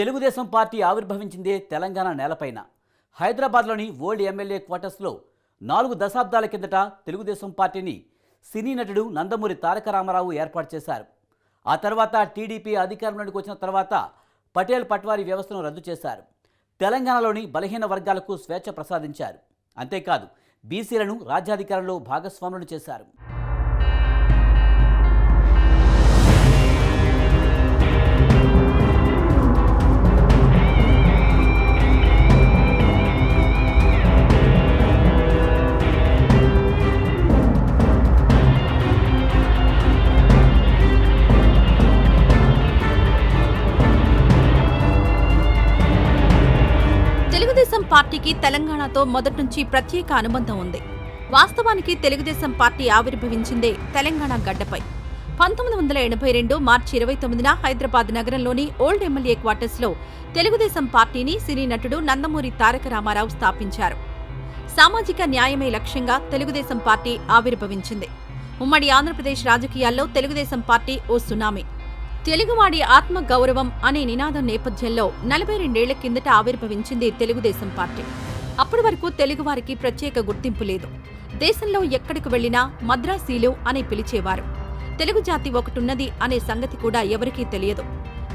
Telugu Desam party ఆవిర్భవించిందే Telangana నేలపైన. హైదరాబాద్లోని old MLA క్వార్టర్స్లో నాలుగు దశాబ్దాల కిందట తెలుగుదేశం పార్టీని సినీ నటుడు నందమూరి తారక రామారావు ఏర్పాటు చేశారు. ఆ తర్వాత టీడీపీ అధికారంలోకి వచ్చిన తర్వాత పటేల్ పట్వారీ వ్యవస్థను రద్దు చేశారు. తెలంగాణలోని బలహీన వర్గాలకు స్వేచ్ఛ ప్రసాదించారు. అంతేకాదు బీసీలను రాజ్యాధికారంలో భాగస్వాములను చేశారు. పార్టీకి తెలంగాణతో మొదటి నుంచి ప్రత్యేక అనుబంధం ఉంది. వాస్తవానికి తెలుగుదేశం పార్టీ ఆవిర్భవించిందే తెలంగాణ గడ్డపై. పంతొమ్మిది వందల ఎనభై రెండు మార్చి ఇరవై తొమ్మిదిన హైదరాబాద్ నగరంలోని ఓల్డ్ ఎమ్మెల్యే క్వార్టర్స్లో తెలుగుదేశం పార్టీని సినీ నటుడు నందమూరి తారక రామారావు స్థాపించారు. సామాజిక న్యాయమే లక్ష్యంగా తెలుగుదేశం పార్టీ ఆవిర్భవించింది. ఉమ్మడి ఆంధ్రప్రదేశ్ రాజకీయాల్లో తెలుగుదేశం పార్టీ ఓ సునామీ. తెలుగువాడి ఆత్మ గౌరవం అనే నినాదం నేపథ్యంలో నలభై రెండేళ్ళ కిందట ఆవిర్భవించింది తెలుగుదేశం పార్టీ. అప్పటి వరకు తెలుగువారికి ప్రత్యేక గుర్తింపు లేదు. దేశంలో ఎక్కడికి వెళ్ళినా మద్రాసీలు అని పిలిచేవారు. తెలుగు జాతి ఒకటున్నది అనే సంగతి కూడా ఎవరికీ తెలియదు.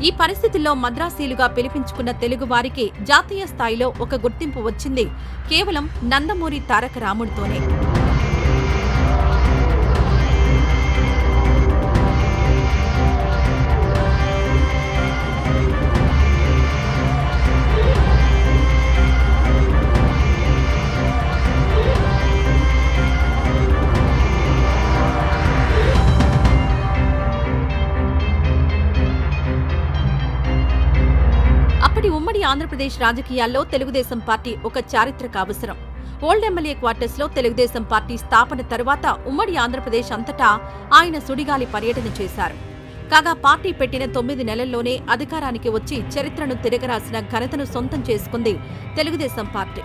ఈ పరిస్థితుల్లో మద్రాసీలుగా పిలిపించుకున్న తెలుగువారికి జాతీయ స్థాయిలో ఒక గుర్తింపు వచ్చింది కేవలం నందమూరి తారక రాముడితోనే. ఆంధ్రప్రదేశ్ రాజకీయాల్లో తెలుగుదేశం పార్టీ ఒక చారిత్రక అవసరం. ఓల్డ్ ఎమ్మెల్యే క్వార్టర్స్లో తెలుగుదేశం పార్టీ స్థాపన తరువాత ఉమ్మడి ఆంధ్రప్రదేశ్ అంతటా ఆయన సుడిగాలి పర్యటన చేశారు. కాగా పార్టీ పెట్టిన తొమ్మిది నెలల్లోనే అధికారానికి వచ్చి చరిత్రను తిరగరాసిన ఘనతను సొంతం చేసుకుంది తెలుగుదేశం పార్టీ.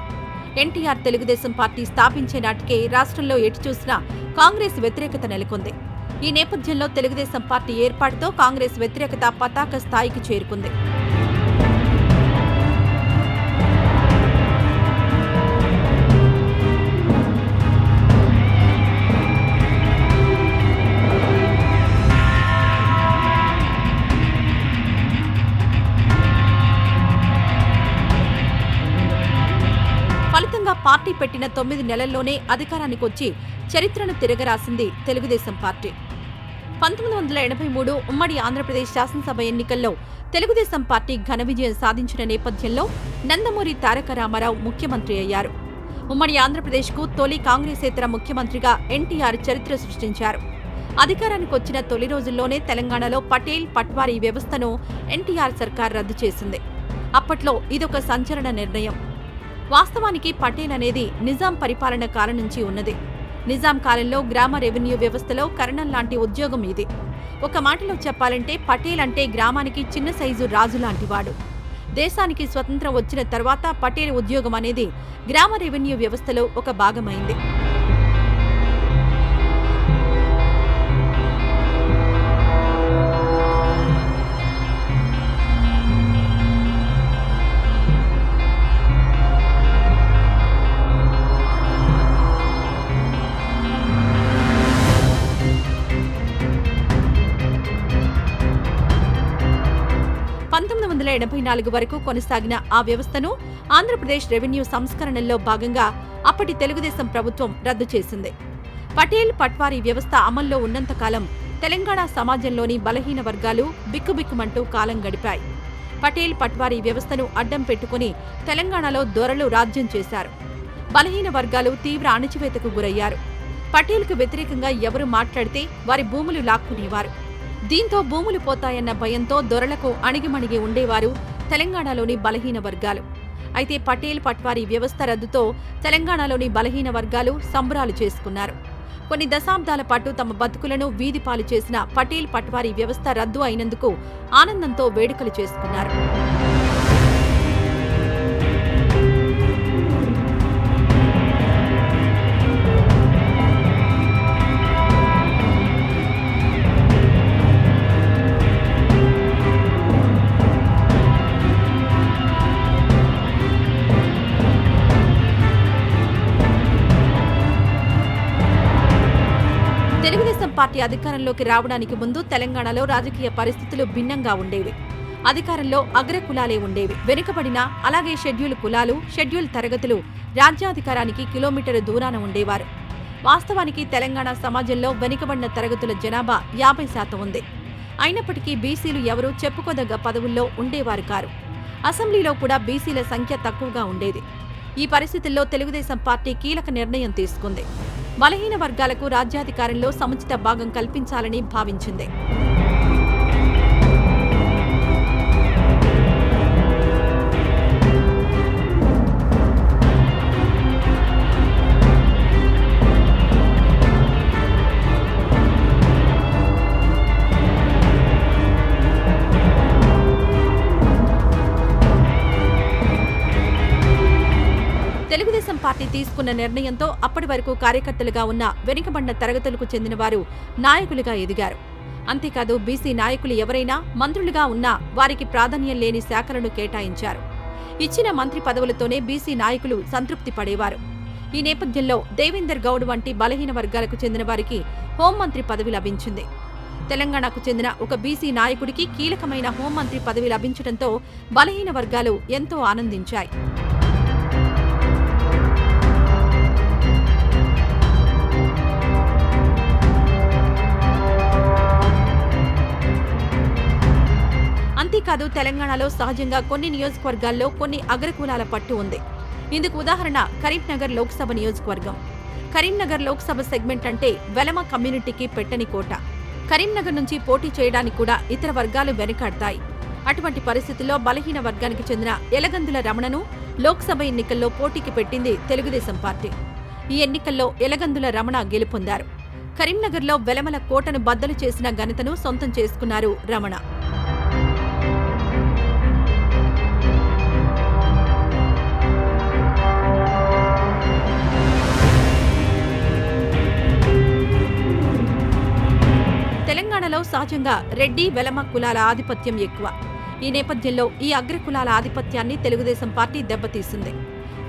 ఎన్టీఆర్ తెలుగుదేశం పార్టీ స్థాపించే నాటికే రాష్ట్రంలో ఎటు చూసినా కాంగ్రెస్ వ్యతిరేకత నెలకొంది. ఈ నేపథ్యంలో తెలుగుదేశం పార్టీ ఏర్పాటుతో కాంగ్రెస్ వ్యతిరేకత పతాక స్థాయికి చేరుకుంది. పార్టీ పెట్టిన తొమ్మిది నెలల్లోనే అధికారానికి వచ్చి చరిత్రను తిరగరాసింది తెలుగుదేశం పార్టీ. పంతొమ్మిది వందల ఎనభై మూడు ఉమ్మడి ఆంధ్రప్రదేశ్ శాసనసభ ఎన్నికల్లో తెలుగుదేశం పార్టీ ఘన విజయం సాధించిన నేపథ్యంలో నందమూరి తారక రామారావు ముఖ్యమంత్రి అయ్యారు. ఉమ్మడి ఆంధ్రప్రదేశ్కు తొలి కాంగ్రెసేతర ముఖ్యమంత్రిగా ఎన్టీఆర్ చరిత్ర సృష్టించారు. అధికారానికి వచ్చిన తొలి రోజుల్లోనే తెలంగాణలో పటేల్ పట్వారీ వ్యవస్థను ఎన్టీఆర్ సర్కార్ రద్దు చేసింది. అప్పట్లో ఇదొక సంచలన నిర్ణయం. వాస్తవానికి పటేల్ అనేది నిజాం పరిపాలన కాలం నుంచి ఉన్నది. నిజాం కాలంలో గ్రామ రెవెన్యూ వ్యవస్థలో కరణం లాంటి ఉద్యోగం ఇది. ఒక మాటలో చెప్పాలంటే పటేల్ అంటే గ్రామానికి చిన్న సైజు రాజు లాంటివాడు. దేశానికి స్వతంత్రం వచ్చిన తర్వాత పటేల్ ఉద్యోగం అనేది గ్రామ రెవెన్యూ వ్యవస్థలో ఒక భాగమైంది. వందల ఎనభై నాలుగు వరకు కొనసాగిన ఆ వ్యవస్థను ఆంధ్రప్రదేశ్ రెవెన్యూ సంస్కరణల్లో భాగంగా అప్పటి తెలుగుదేశం ప్రభుత్వం రద్దు చేసింది. పటేల్ పట్వారీ వ్యవస్థ అమల్లో ఉన్నంతకాలం తెలంగాణ సమాజంలోని బలహీన వర్గాలు బిక్కుబిక్కుమంటూ కాలం గడిపాయి. పటేల్ పట్వారీ వ్యవస్థను అడ్డం పెట్టుకుని తెలంగాణలో దొరలు రాజ్యం చేశారు. బలహీన వర్గాలు తీవ్ర అణచివేతకు గురయ్యారు. పటేల్కు వ్యతిరేకంగా ఎవరు మాట్లాడితే వారి భూములు లాక్కునేవారు. దీంతో భూములు పోతాయన్న భయంతో దొరలకు అణిగిమణిగి ఉండేవారు తెలంగాణలోని బలహీన వర్గాలు. అయితే పటేల్ పట్వారీ వ్యవస్థ రద్దుతో తెలంగాణలోని బలహీన వర్గాలు సంబరాలు చేసుకున్నారు. కొన్ని దశాబ్దాల పాటు తమ బతుకులను వీధిపాలు చేసిన పటేల్ పట్వారీ వ్యవస్థ రద్దు అయినందుకు ఆనందంతో వేడుకలు చేసుకున్నారు. పార్టీ అధికారంలోకి రావడానికి ముందు తెలంగాణలో రాజకీయ పరిస్థితులు భిన్నంగా ఉండేవి. అధికారంలో అగ్ర కులాలే ఉండేవి. వెనుకబడిన అలాగే షెడ్యూల్ కులాలు షెడ్యూల్ తరగతులు రాజ్యాధికారానికి కిలోమీటరు దూరాన ఉండేవారు. వాస్తవానికి తెలంగాణ సమాజంలో వెనుకబడిన తరగతుల జనాభా యాభై శాతం ఉంది. అయినప్పటికీ బీసీలు ఎవరూ చెప్పుకోదగ్గ పదవుల్లో ఉండేవారు కారు. అసెంబ్లీలో కూడా బీసీల సంఖ్య తక్కువగా ఉండేది. ఈ పరిస్థితుల్లో తెలుగుదేశం పార్టీ కీలక నిర్ణయం తీసుకుంది. బలహీన వర్గాలకు రాజ్యాధికారంలో సముచిత భాగం కల్పించాలని భావించింది. పార్టీ తీసుకున్న నిర్ణయంతో అప్పటి వరకు కార్యకర్తలుగా ఉన్న వెనుకబడిన తరగతులకు చెందిన వారు నాయకులుగా ఎదిగారు. అంతేకాదు బీసీ నాయకులు ఎవరైనా మంత్రులుగా ఉన్నా వారికి ప్రాధాన్యం లేని శాఖలను కేటాయించారు. ఇచ్చిన మంత్రి పదవులతోనే బీసీ నాయకులు సంతృప్తి పడేవారు. ఈ నేపథ్యంలో దేవేందర్ గౌడ్ వంటి బలహీన వర్గాలకు చెందిన వారికి హోంమంత్రి పదవి లభించింది. తెలంగాణకు చెందిన ఒక బీసీ నాయకుడికి కీలకమైన హోంమంత్రి పదవి లభించడంతో బలహీన వర్గాలు ఎంతో ఆనందించాయి. అంతేకాదు తెలంగాణలో సహజంగా కొన్ని నియోజకవర్గాల్లో కొన్ని అగ్రకులాల పట్టు ఉంది. ఇందుకు ఉదాహరణ కరీంనగర్ లోక్సభ నియోజకవర్గం. కరీంనగర్ లోక్సభ సెగ్మెంట్ అంటే వెలమ కమ్యూనిటీకి పెట్టని కోట. కరీంనగర్ నుంచి పోటీ చేయడానికి కూడా ఇతర వర్గాలు వెనుకాడతాయి. అటువంటి పరిస్థితుల్లో బలహీన వర్గానికి చెందిన ఎలగందుల రమణను లోక్సభ ఎన్నికల్లో పోటీకి పెట్టింది తెలుగుదేశం పార్టీ. ఈ ఎన్నికల్లో ఎలగందుల రమణ గెలుపొందారు. కరీంనగర్లో వెలమల కోటను బద్దలు చేసిన ఘనతను సొంతం చేసుకున్నారు రమణ. తెలంగాణలో సహజంగా రెడ్డి వెలమ కులాల ఆధిపత్యం ఎక్కువ. ఈ నేపథ్యంలో ఈ అగ్ర కులాల ఆధిపత్యాన్ని తెలుగుదేశం పార్టీ దెబ్బతీసింది.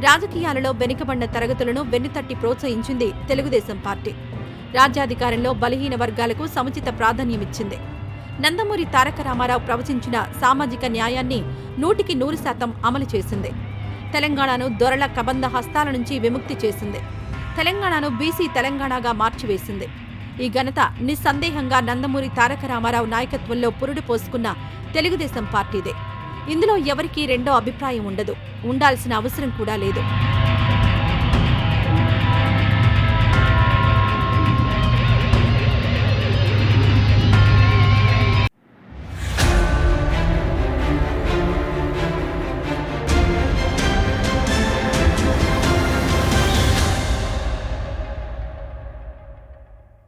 రాజకీయాలలో వెనుకబడిన తరగతులను వెన్నుతట్టి ప్రోత్సహించింది తెలుగుదేశం పార్టీ. రాజ్యాధికారంలో బలహీన వర్గాలకు సముచిత ప్రాధాన్యమిచ్చింది. నందమూరి తారక రామారావు ప్రవచించిన సామాజిక న్యాయాన్ని నూటికి నూరు శాతం అమలు చేసింది. తెలంగాణను దొరల కబంధ హస్తాల నుంచి విముక్తి చేసింది. తెలంగాణను బీసీ తెలంగాణగా మార్చివేసింది. ఈ ఘనత నిస్సందేహంగా నందమూరి తారక రామారావు నాయకత్వంలో పురుడు పోసుకున్న తెలుగుదేశం పార్టీదే. ఇందులో ఎవరికీ రెండో అభిప్రాయం ఉండదు. ఉండాల్సిన అవసరం కూడా లేదు.